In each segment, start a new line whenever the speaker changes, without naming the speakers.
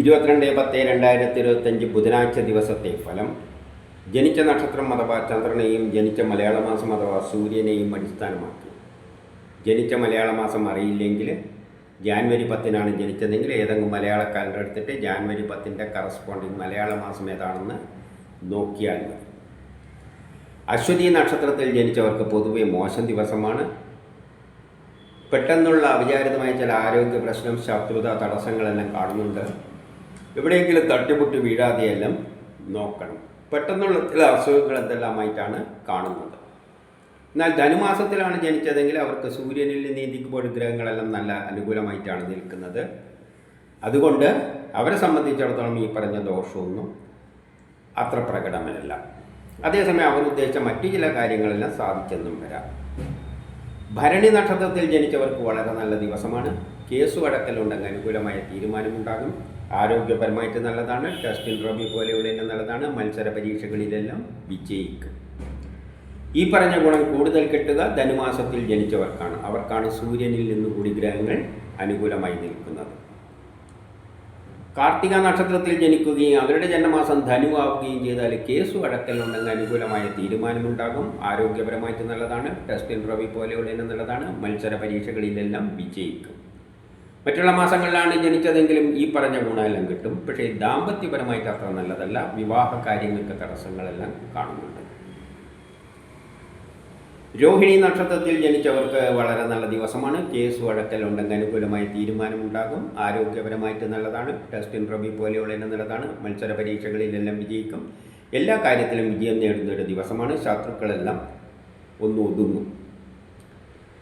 ഇരുപത്തിരണ്ട് പത്ത് രണ്ടായിരത്തി ഇരുപത്തഞ്ച് ബുധനാഴ്ച ദിവസത്തെ ഫലം ജനിച്ച നക്ഷത്രം അഥവാ ചന്ദ്രനെയും ജനിച്ച മലയാള മാസം അഥവാ സൂര്യനെയും അടിസ്ഥാനമാക്കി. ജനിച്ച മലയാള മാസം അറിയില്ലെങ്കിൽ ജാൻവരി പത്തിനാണ് ജനിച്ചതെങ്കിൽ ഏതെങ്കിലും മലയാള കാലണ്ടർ എടുത്തിട്ട് ജാൻവരി പത്തിന്റെ കറസ്പോണ്ടിങ് മലയാള മാസം ഏതാണെന്ന് നോക്കിയാൽ മതി. അശ്വതി നക്ഷത്രത്തിൽ ജനിച്ചവർക്ക് പൊതുവെ മോശം ദിവസമാണ്. പെട്ടെന്നുള്ള അവിചാരിതമായ ചില ആരോഗ്യ പ്രശ്നം ശത്രുത തടസ്സങ്ങളെല്ലാം കാണുന്നുണ്ട്. എവിടെയെങ്കിലും തട്ടിമുട്ടി വീഴാതെയെല്ലാം നോക്കണം. പെട്ടെന്നുള്ള ചില അസുഖങ്ങൾ എന്തെല്ലാമായിട്ടാണ് കാണുന്നത്. എന്നാൽ ധനുമാസത്തിലാണ് ജനിച്ചതെങ്കിൽ അവർക്ക് സൂര്യനിൽ നീന്തിക്കുമ്പോൾ ഗ്രഹങ്ങളെല്ലാം നല്ല അനുകൂലമായിട്ടാണ് നിൽക്കുന്നത്. അതുകൊണ്ട് അവരെ സംബന്ധിച്ചിടത്തോളം ഈ പറഞ്ഞ ദോഷമൊന്നും അത്ര പ്രകടമല്ല. അതേസമയം അവർ ഉദ്ദേശിച്ച മറ്റു ചില കാര്യങ്ങളെല്ലാം സാധിച്ചെന്നും വരാം. ഭരണി നക്ഷത്രത്തിൽ ജനിച്ചവർക്ക് വളരെ നല്ല ദിവസമാണ്. കേസ് അടക്കലുണ്ടെങ്കിൽ അനുകൂലമായ തീരുമാനമുണ്ടാകും. ആരോഗ്യപരമായിട്ട് നല്ലതാണ്. ടെസ്റ്റ് റബി പോലെയുള്ള നല്ലതാണ്. മത്സര പരീക്ഷകളിലെല്ലാം വിജയിക്കും. ഈ പറഞ്ഞ ഗുണം കൂടുതൽ കിട്ടുക ധനുമാസത്തിൽ ജനിച്ചവർക്കാണ്. അവർക്കാണ് സൂര്യനിൽ നിന്ന് കൂടി ഗ്രഹങ്ങൾ അനുകൂലമായി നിൽക്കുന്നത്. കാർത്തിക നക്ഷത്രത്തിൽ ജനിക്കുകയും അവരുടെ ജന്മമാസം ധനുവാവുകയും ചെയ്താൽ കേസ് വഴക്കലുണ്ടെങ്കിൽ അനുകൂലമായ തീരുമാനമുണ്ടാകും. ആരോഗ്യപരമായിട്ട് നല്ലതാണ്. ടെസ്റ്റ് റവി പോലെയുള്ള നല്ലതാണ്. മത്സര പരീക്ഷകളിലെല്ലാം വിജയിക്കും. മറ്റുള്ള മാസങ്ങളിലാണ് ജനിച്ചതെങ്കിലും ഈ പറഞ്ഞ ഗുണമെല്ലാം കിട്ടും. പക്ഷേ ദാമ്പത്യപരമായിട്ട് അത്ര നല്ലതല്ല. വിവാഹ കാര്യങ്ങൾക്ക് തടസ്സങ്ങളെല്ലാം കാണുന്നുണ്ട്. രോഹിണി നക്ഷത്രത്തിൽ ജനിച്ചവർക്ക് വളരെ നല്ല ദിവസമാണ്. കേസ് വഴക്കൽ ഉണ്ടെങ്കിൽ അനുകൂലമായ തീരുമാനമുണ്ടാകും. ആരോഗ്യപരമായിട്ട് നല്ലതാണ്. ടെസ്റ്റിൻ റബി പോലെയുള്ള നല്ലതാണ്. മത്സര പരീക്ഷകളിലെല്ലാം വിജയിക്കും. എല്ലാ കാര്യത്തിലും വിജയം നേടുന്ന ഒരു ദിവസമാണ്. ശത്രുക്കളെല്ലാം ഒന്ന് ഒതുങ്ങും.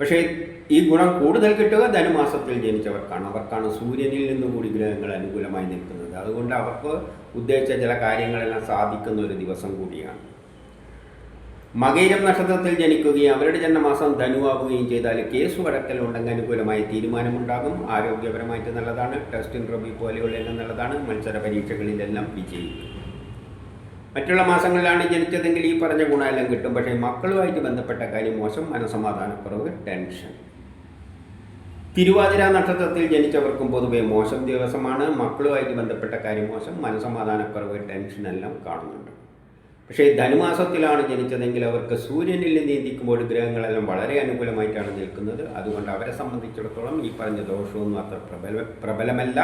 പക്ഷേ ഈ ഗുണം കൂടുതൽ കിട്ടുക ധനുമാസത്തിൽ ജനിച്ചവർക്കാണ്. അവർക്കാണ് സൂര്യനിൽ നിന്ന് കൂടി ഗ്രഹങ്ങൾ അനുകൂലമായി നിൽക്കുന്നത്. അതുകൊണ്ട് അവർക്ക് ഉദ്ദേശിച്ച ചില കാര്യങ്ങളെല്ലാം സാധിക്കുന്ന ഒരു ദിവസം കൂടിയാണ്. മകയിരം നക്ഷത്രത്തിൽ ജനിക്കുകയും അവരുടെ ജന്മമാസം ധനുവാകുകയും ചെയ്താൽ കേസ് വഴക്കലുണ്ടെങ്കിൽ അനുകൂലമായ തീരുമാനമുണ്ടാകും. ആരോഗ്യപരമായിട്ട് നല്ലതാണ്. ടെസ്റ്റ് ഇൻട്രോബി പോലെയുള്ള നല്ലതാണ്. മത്സര പരീക്ഷകളിലെല്ലാം വിജയിക്കും. മറ്റുള്ള മാസങ്ങളിലാണ് ജനിച്ചതെങ്കിൽ ഈ പറഞ്ഞ ഗുണമെല്ലാം കിട്ടും. പക്ഷേ മക്കളുമായിട്ട് ബന്ധപ്പെട്ട കാര്യം മോശം. മനസമാധാനക്കുറവ് ടെൻഷൻ തിരുവാതിര നക്ഷത്രത്തിൽ ജനിച്ചവർക്കും പൊതുവെ മോശം ദിവസമാണ്. മക്കളുമായിട്ട് ബന്ധപ്പെട്ട കാര്യം മോശം. മനസമാധാനക്കുറവ് ടെൻഷനെല്ലാം കാണുന്നുണ്ട്. പക്ഷേ ധനുമാസത്തിലാണ് ജനിച്ചതെങ്കിൽ അവർക്ക് സൂര്യനിൽ നീന്തിക്കുമ്പോൾ ഗ്രഹങ്ങളെല്ലാം വളരെ അനുകൂലമായിട്ടാണ് നിൽക്കുന്നത്. അതുകൊണ്ട് അവരെ സംബന്ധിച്ചിടത്തോളം ഈ പറഞ്ഞ ദോഷമൊന്നും അത്ര പ്രബല പ്രബലമല്ല.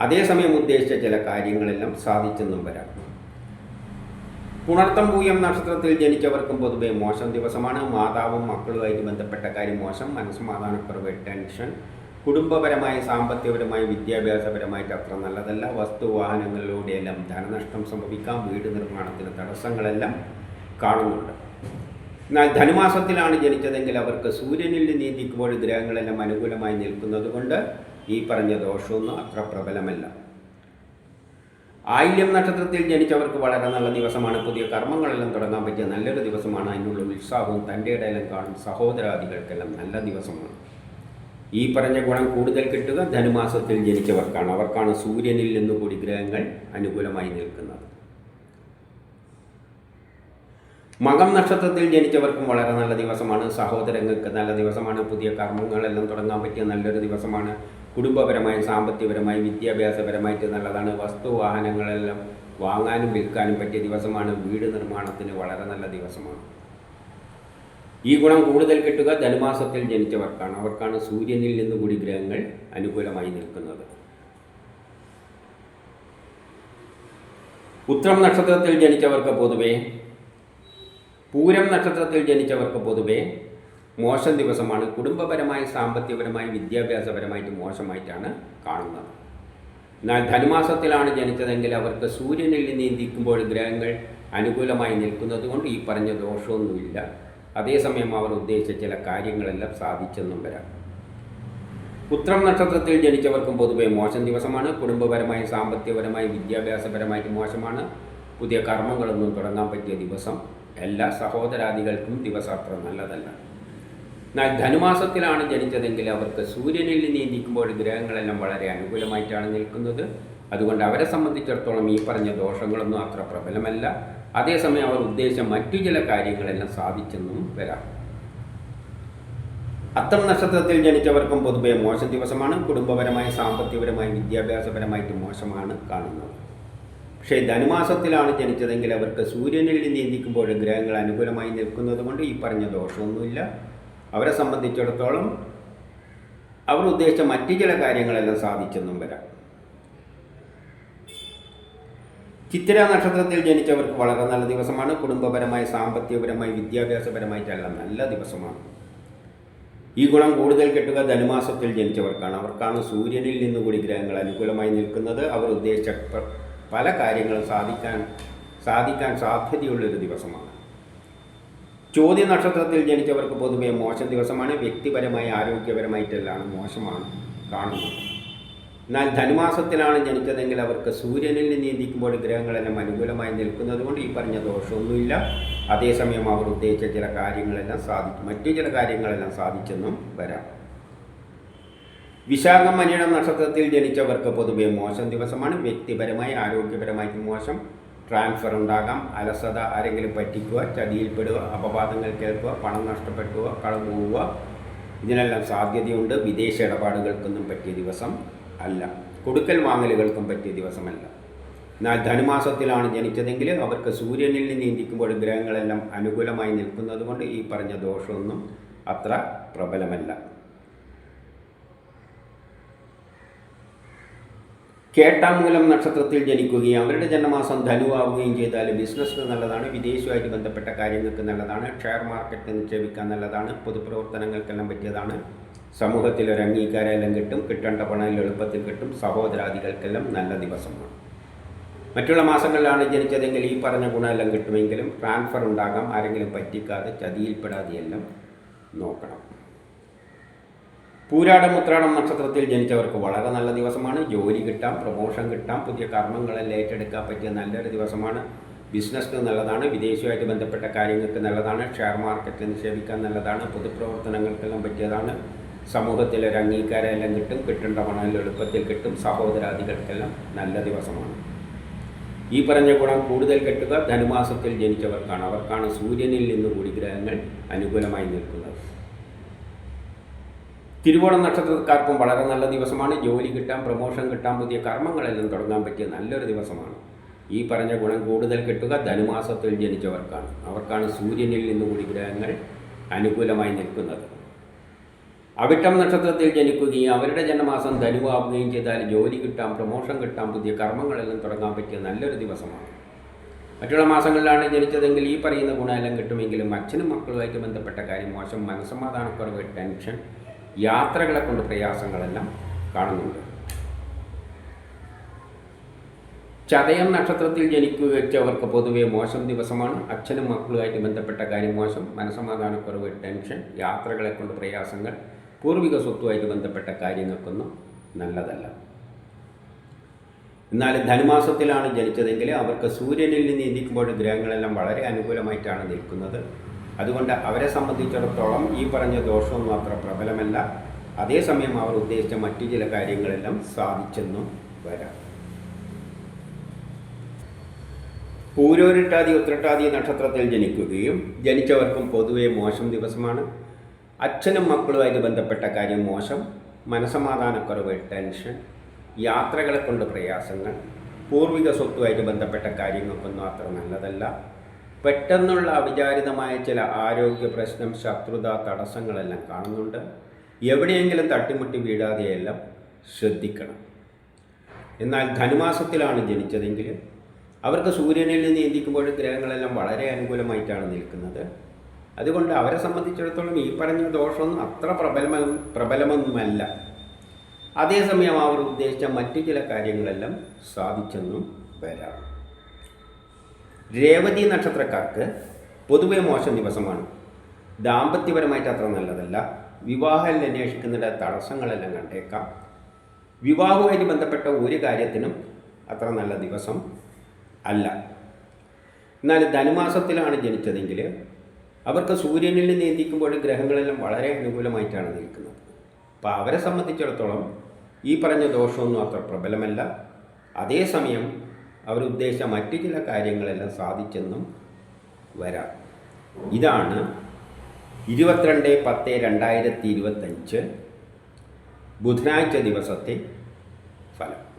അതേസമയം ഉദ്ദേശിച്ച ചില കാര്യങ്ങളെല്ലാം സാധിച്ചെന്നും വരാം. പുണർത്തം പൂയം നക്ഷത്രത്തിൽ ജനിച്ചവർക്കും പൊതുവെ മോശം ദിവസമാണ്. മാതാവും മക്കളുമായിട്ട് ബന്ധപ്പെട്ട കാര്യം മോശം. മനസ്സമാധാനക്കുറവ് ടെൻഷൻ കുടുംബപരമായി സാമ്പത്തികപരമായി വിദ്യാഭ്യാസപരമായിട്ട് അത്ര നല്ലതല്ല. വസ്തു വാഹനങ്ങളിലൂടെയെല്ലാം ധനനഷ്ടം സംഭവിക്കാം. വീട് നിർമ്മാണത്തിന് തടസ്സങ്ങളെല്ലാം കാണുന്നുണ്ട്. എന്നാൽ ധനുമാസത്തിലാണ് ജനിച്ചതെങ്കിൽ അവർക്ക് സൂര്യനിൽ നീന്തിക്കുമ്പോൾ ഗ്രഹങ്ങളെല്ലാം അനുകൂലമായി നിൽക്കുന്നത് കൊണ്ട് ഈ പറഞ്ഞ ദോഷമൊന്നും അത്ര പ്രബലമല്ല. ആയില്യം നക്ഷത്രത്തിൽ ജനിച്ചവർക്ക് വളരെ നല്ല ദിവസമാണ്. പുതിയ കർമ്മങ്ങളെല്ലാം തുടങ്ങാൻ പറ്റിയ നല്ലൊരു ദിവസമാണ്. അതിനുള്ള ഉത്സാഹവും തന്റെ ഇടയിലും കാണും സഹോദരാദികൾക്കെല്ലാം നല്ല ദിവസമാണ്. ഈ പറഞ്ഞ ഗുണം കൂടുതൽ കിട്ടുക ധനുമാസത്തിൽ ജനിച്ചവർക്കാണ്. അവർക്കാണ് സൂര്യനിൽ നിന്നുകൂടി ഗ്രഹങ്ങൾ അനുകൂലമായി നിൽക്കുന്നത്. മകം നക്ഷത്രത്തിൽ ജനിച്ചവർക്കും വളരെ നല്ല ദിവസമാണ്. സഹോദരങ്ങൾക്ക് നല്ല ദിവസമാണ്. പുതിയ കർമ്മങ്ങളെല്ലാം തുടങ്ങാൻ പറ്റിയ നല്ലൊരു ദിവസമാണ്. കുടുംബപരമായി സാമ്പത്തികപരമായി വിദ്യാഭ്യാസപരമായിട്ട് നല്ലതാണ്. വസ്തു വാഹനങ്ങളെല്ലാം വാങ്ങാനും വിൽക്കാനും പറ്റിയ ദിവസമാണ്. വീട് നിർമ്മാണത്തിന് വളരെ നല്ല ദിവസമാണ്. ഈ ഗുണം കൂടുതൽ കിട്ടുക ധനുമാസത്തിൽ ജനിച്ചവർക്കാണ്. അവർക്കാണ് സൂര്യനിൽ നിന്ന് കൂടി ഗ്രഹങ്ങൾ അനുകൂലമായി നിൽക്കുന്നത്. ഉത്രം നക്ഷത്രത്തിൽ ജനിച്ചവർക്ക് പൊതുവെ പൂരം നക്ഷത്രത്തിൽ ജനിച്ചവർക്ക് പൊതുവെ മോശം ദിവസമാണ്. കുടുംബപരമായി സാമ്പത്തികപരമായി വിദ്യാഭ്യാസപരമായിട്ട് മോശമായിട്ടാണ് കാണുന്നത്. എന്നാൽ ധനുമാസത്തിലാണ് ജനിച്ചതെങ്കിൽ അവർക്ക് സൂര്യനിൽ നിന്ന് നീന്തിക്കുമ്പോൾ ഗ്രഹങ്ങൾ അനുകൂലമായി നിൽക്കുന്നത് കൊണ്ട് ഈ പറഞ്ഞ ദോഷമൊന്നുമില്ല. അതേസമയം അവർ ഉദ്ദേശിച്ച ചില കാര്യങ്ങളെല്ലാം സാധിച്ചെന്നും വരാം. ഉത്രം നക്ഷത്രത്തിൽ ജനിച്ചവർക്കും പൊതുവെ മോശം ദിവസമാണ്. കുടുംബപരമായി സാമ്പത്തികപരമായി വിദ്യാഭ്യാസപരമായിട്ട് മോശമാണ്. പുതിയ കർമ്മങ്ങളൊന്നും തുടങ്ങാൻ പറ്റിയ ദിവസം. എല്ലാ സഹോദരാദികൾക്കും ദിവസം അത്ര നല്ലതല്ല. എന്നാൽ ധനുമാസത്തിലാണ് ജനിച്ചതെങ്കിൽ അവർക്ക് സൂര്യനിൽ നീന്തിക്കുമ്പോൾ ഗ്രഹങ്ങളെല്ലാം വളരെ അനുകൂലമായിട്ടാണ് നിൽക്കുന്നത്. അതുകൊണ്ട് അവരെ സംബന്ധിച്ചിടത്തോളം ഈ പറഞ്ഞ ദോഷങ്ങളൊന്നും അത്ര പ്രബലമല്ല. അതേസമയം അവർ ഉദ്ദേശിച്ച മറ്റു ചില കാര്യങ്ങളെല്ലാം സാധിച്ചെന്നും വരാം. അത്തം നക്ഷത്രത്തിൽ ജനിച്ചവർക്കും പൊതുവെ മോശം ദിവസമാണ്. കുടുംബപരമായി സാമ്പത്തികപരമായി വിദ്യാഭ്യാസപരമായിട്ട് മോശമാണ് കാണുന്നത്. പക്ഷേ ധനുമാസത്തിലാണ് ജനിച്ചതെങ്കിൽ അവർക്ക് സൂര്യനിൽ നീന്തിക്കുമ്പോൾ ഗ്രഹങ്ങൾ അനുകൂലമായി നിൽക്കുന്നത് കൊണ്ട് ഈ പറഞ്ഞ ദോഷമൊന്നുമില്ല. അവരെ സംബന്ധിച്ചിടത്തോളം അവർ ഉദ്ദേശിച്ച മറ്റു ചില കാര്യങ്ങളെല്ലാം സാധിച്ചെന്നും വരാം. ചിത്തിര നക്ഷത്രത്തിൽ ജനിച്ചവർക്ക് വളരെ നല്ല ദിവസമാണ്. കുടുംബപരമായി സാമ്പത്തികപരമായി വിദ്യാഭ്യാസപരമായിട്ടെല്ലാം നല്ല ദിവസമാണ്. ഈ ഗുണം കൂടുതൽ കിട്ടുക ധനുമാസത്തിൽ ജനിച്ചവർക്കാണ്. അവർക്കാണ് സൂര്യനിൽ നിന്നുകൂടി ഗ്രഹങ്ങൾ അനുകൂലമായി നിൽക്കുന്നത്. അവർ ഉദ്ദേശിച്ച പല കാര്യങ്ങളും സാധിക്കാൻ സാധിക്കാൻ സാധ്യതയുള്ളൊരു ദിവസമാണ്. ചോദ്യ നക്ഷത്രത്തിൽ ജനിച്ചവർക്ക് പൊതുവെ മോശം ദിവസമാണ് വ്യക്തിപരമായി ആരോഗ്യപരമായിട്ടെല്ലാം മോശമാണ് കാണുന്നത്. എന്നാൽ ധനുമാസത്തിലാണ് ജനിച്ചതെങ്കിൽ അവർക്ക് സൂര്യനിൽ നീന്തിക്കുമ്പോൾ ഗ്രഹങ്ങളെല്ലാം അനുകൂലമായി നിൽക്കുന്നത് കൊണ്ട് ഈ പറഞ്ഞ ദോഷമൊന്നുമില്ല. അതേസമയം അവർ ഉദ്ദേശിച്ച ചില കാര്യങ്ങളെല്ലാം സാധിക്കും. മറ്റു ചില കാര്യങ്ങളെല്ലാം സാധിച്ചെന്നും വരാം. വിശാഖം മലയാളം നക്ഷത്രത്തിൽ ജനിച്ചവർക്ക് പൊതുവെ മോശം ദിവസമാണ് വ്യക്തിപരമായി ആരോഗ്യപരമായിട്ട് മോശം. ട്രാൻസ്ഫർ ഉണ്ടാകാം. അലസത ആരെങ്കിലും പറ്റിക്കുക ചതിയിൽപ്പെടുക അപവാദങ്ങൾ കേൾക്കുക പണം നഷ്ടപ്പെട്ടുക കടം പോവുക ഇതിനെല്ലാം സാധ്യതയുണ്ട്. വിദേശ ഇടപാടുകൾക്കൊന്നും പറ്റിയ ദിവസം അല്ല. കൊടുക്കൽ വാങ്ങലുകൾക്കും പറ്റിയ ദിവസമല്ല. എന്നാൽ ധനുമാസത്തിലാണ് ജനിച്ചതെങ്കിൽ അവർക്ക് സൂര്യനിൽ നിന്ന് ഇന്ത്യക്കുമ്പോൾ ഗ്രഹങ്ങളെല്ലാം അനുകൂലമായി നിൽക്കുന്നതുകൊണ്ട് ഈ പറഞ്ഞ ദോഷമൊന്നും അത്ര പ്രബലമല്ല. കേട്ടാമൂലം നക്ഷത്രത്തിൽ ജനിക്കുകയും അവരുടെ ജന്മമാസം ധനുവാവുകയും ചെയ്താൽ ബിസിനസ്സിന് നല്ലതാണ് വിദേശവുമായിട്ട് ബന്ധപ്പെട്ട കാര്യങ്ങൾക്ക് നല്ലതാണ് ഷെയർ മാർക്കറ്റിൽ നിക്ഷേപിക്കാൻ നല്ലതാണ് പൊതുപ്രവർത്തനങ്ങൾക്കെല്ലാം പറ്റിയതാണ്. സമൂഹത്തിൽ ഒരു അംഗീകാരമെല്ലാം കിട്ടും കിട്ടേണ്ട പണം എളുപ്പത്തിൽ കിട്ടും സഹോദരാദികൾക്കെല്ലാം നല്ല ദിവസമാണ്. മറ്റുള്ള മാസങ്ങളിലാണ് ജനിച്ചതെങ്കിൽ ഈ പറഞ്ഞ ഗുണമെല്ലാം കിട്ടുമെങ്കിലും ട്രാൻസ്ഫർ ഉണ്ടാകാം ആരെങ്കിലും പറ്റിക്കാതെ ചതിയിൽപ്പെടാതെയെല്ലാം നോക്കണം. പൂരാടം ഉത്രാടം നക്ഷത്രത്തിൽ ജനിച്ചവർക്ക് വളരെ നല്ല ദിവസമാണ്. ജോലി കിട്ടാം പ്രമോഷൻ കിട്ടാം പുതിയ കർമ്മങ്ങളെല്ലാം ഏറ്റെടുക്കാൻ പറ്റിയ നല്ലൊരു ദിവസമാണ്. ബിസിനസ്സിന് നല്ലതാണ് വിദേശവുമായിട്ട് ബന്ധപ്പെട്ട കാര്യങ്ങൾക്ക് നല്ലതാണ് ഷെയർ മാർക്കറ്റിൽ നിക്ഷേപിക്കാൻ നല്ലതാണ് പൊതുപ്രവർത്തനങ്ങൾക്കെല്ലാം പറ്റിയതാണ്. സമൂഹത്തിൽ ഒരു അംഗീകാരമെല്ലാം കിട്ടും കിട്ടേണ്ട പണം എളുപ്പത്തിൽ കിട്ടും സഹോദരാദികൾക്കെല്ലാം നല്ല ദിവസമാണ്. ഈ പറഞ്ഞ ഗുണം കൂടുതൽ കെട്ടുക ധനുമാസത്തിൽ ജനിച്ചവർക്കാണ്. അവർക്കാണ് സൂര്യനിൽ നിന്ന് കൂടി ഗ്രഹങ്ങൾ അനുകൂലമായി നിൽക്കുന്നത്. തിരുവോണ നക്ഷത്രക്കാർക്കും വളരെ നല്ല ദിവസമാണ്. ജോലി കിട്ടാൻ പ്രമോഷൻ കിട്ടാൻ പുതിയ കർമ്മങ്ങളെല്ലാം തുടങ്ങാൻ പറ്റിയ നല്ലൊരു ദിവസമാണ്. ഈ പറഞ്ഞ ഗുണം കൂടുതൽ കിട്ടുക ധനുമാസത്തിൽ ജനിച്ചവർക്കാണ്. അവർക്കാണ് സൂര്യനിൽ നിന്നുകൂടി ഗ്രഹങ്ങൾ അനുകൂലമായി നിൽക്കുന്നത്. അവിട്ടം നക്ഷത്രത്തിൽ ജനിക്കുകയും അവരുടെ ജന്മമാസം ധനുവാകുകയും ചെയ്താൽ ജോലി കിട്ടാം പ്രമോഷൻ കിട്ടാം പുതിയ കർമ്മങ്ങളെല്ലാം തുടങ്ങാൻ പറ്റിയ നല്ലൊരു ദിവസമാണ്. മറ്റുള്ള മാസങ്ങളിലാണ് ജനിച്ചതെങ്കിൽ ഈ പറയുന്ന ഗുണമെല്ലാം കിട്ടുമെങ്കിലും അച്ഛനും മക്കളുമായിട്ട് ബന്ധപ്പെട്ട കാര്യം മോശം മനസ്സമാധാനക്കുറവ് ടെൻഷൻ യാത്രകളെ കൊണ്ട് പ്രയാസങ്ങളെല്ലാം കാണുന്നുണ്ട്. ചതയം നക്ഷത്രത്തിൽ ജനിക്കുകവർക്ക് പൊതുവെ മോശം ദിവസമാണ്. അച്ഛനും മക്കളുമായിട്ട് ബന്ധപ്പെട്ട കാര്യം മോശം. മനസമാധാനക്കുറവ് ടെൻഷൻ യാത്രകളെ കൊണ്ട് പ്രയാസങ്ങൾ പൂർവിക സ്വത്തുമായിട്ട് ബന്ധപ്പെട്ട കാര്യങ്ങൾക്കൊന്നും നല്ലതല്ല. എന്നാൽ ധനുമാസത്തിലാണ് ജനിച്ചതെങ്കിൽ അവർക്ക് സൂര്യനിൽ നിന്ന് നീന്തിക്കുമ്പോൾ ഗ്രഹങ്ങളെല്ലാം വളരെ അനുകൂലമായിട്ടാണ് നിൽക്കുന്നത്. അതുകൊണ്ട് അവരെ സംബന്ധിച്ചിടത്തോളം ഈ പറഞ്ഞ ദോഷമൊന്നും അത്ര പ്രബലമല്ല. അതേസമയം അവർ ഉദ്ദേശിച്ച മറ്റു ചില കാര്യങ്ങളെല്ലാം സാധിച്ചെന്നും വരാം. പൂരോരിട്ടാതി ഉത്രട്ടാതി നക്ഷത്രത്തിൽ ജനിക്കുകയും ജനിച്ചവർക്കും പൊതുവെ മോശം ദിവസമാണ്. അച്ഛനും മക്കളുമായിട്ട് ബന്ധപ്പെട്ട കാര്യം മോശം. മനസമാധാനക്കുറവ് ടെൻഷൻ യാത്രകളെ കൊണ്ട് പ്രയാസങ്ങൾ. പൂർവിക സ്വത്തുമായിട്ട് ബന്ധപ്പെട്ട കാര്യങ്ങൾക്കൊന്നും അത്ര നല്ലതല്ല. പെട്ടെന്നുള്ള അവിചാരിതമായ ചില ആരോഗ്യ പ്രശ്നം ശത്രുത തടസ്സങ്ങളെല്ലാം കാണുന്നുണ്ട്. എവിടെയെങ്കിലും തട്ടിമുട്ടി വീഴാതെയെല്ലാം ശ്രദ്ധിക്കണം. എന്നാൽ ധനുമാസത്തിലാണ് ജനിച്ചതെങ്കിൽ അവർക്ക് സൂര്യനിൽ നിന്ന് നീന്തിക്കുമ്പോൾ ഗ്രഹങ്ങളെല്ലാം വളരെ അനുകൂലമായിട്ടാണ് നിൽക്കുന്നത്. അതുകൊണ്ട് അവരെ സംബന്ധിച്ചിടത്തോളം ഈ പറഞ്ഞ ദോഷമൊന്നും അത്ര പ്രബലമ പ്രബലമൊന്നുമല്ല. അതേസമയം അവർ ഉദ്ദേശിച്ച മറ്റു ചില കാര്യങ്ങളെല്ലാം സാധിച്ചെന്നും വരാം രേവതി നക്ഷത്രക്കാർക്ക് പൊതുവെ മോശം ദിവസമാണ്. ദാമ്പത്യപരമായിട്ട് അത്ര നല്ലതല്ല. വിവാഹം അന്വേഷിക്കുന്നതിന്റെ തടസ്സങ്ങളെല്ലാം കണ്ടേക്കാം. വിവാഹവുമായി ബന്ധപ്പെട്ട ഒരു കാര്യത്തിനും അത്ര നല്ല ദിവസം അല്ല. എന്നാൽ ധനുമാസത്തിലാണ് ജനിച്ചതെങ്കിൽ അവർക്ക് സൂര്യനിൽ നിയന്ത്രിക്കുമ്പോൾ ഗ്രഹങ്ങളെല്ലാം വളരെ അനുകൂലമായിട്ടാണ് നിൽക്കുന്നത്. അപ്പോൾ അവരെ സംബന്ധിച്ചിടത്തോളം ഈ പറഞ്ഞ ദോഷമൊന്നും അത്ര പ്രബലമല്ല. അതേസമയം അവരുദ്ദേശിച്ച മറ്റു ചില കാര്യങ്ങളെല്ലാം സാധിച്ചെന്നും വരാം. ഇതാണ് ഇരുപത്തിരണ്ട് പത്ത് രണ്ടായിരത്തി ഇരുപത്തഞ്ച് ബുധനാഴ്ച ദിവസത്തെ ഫലം.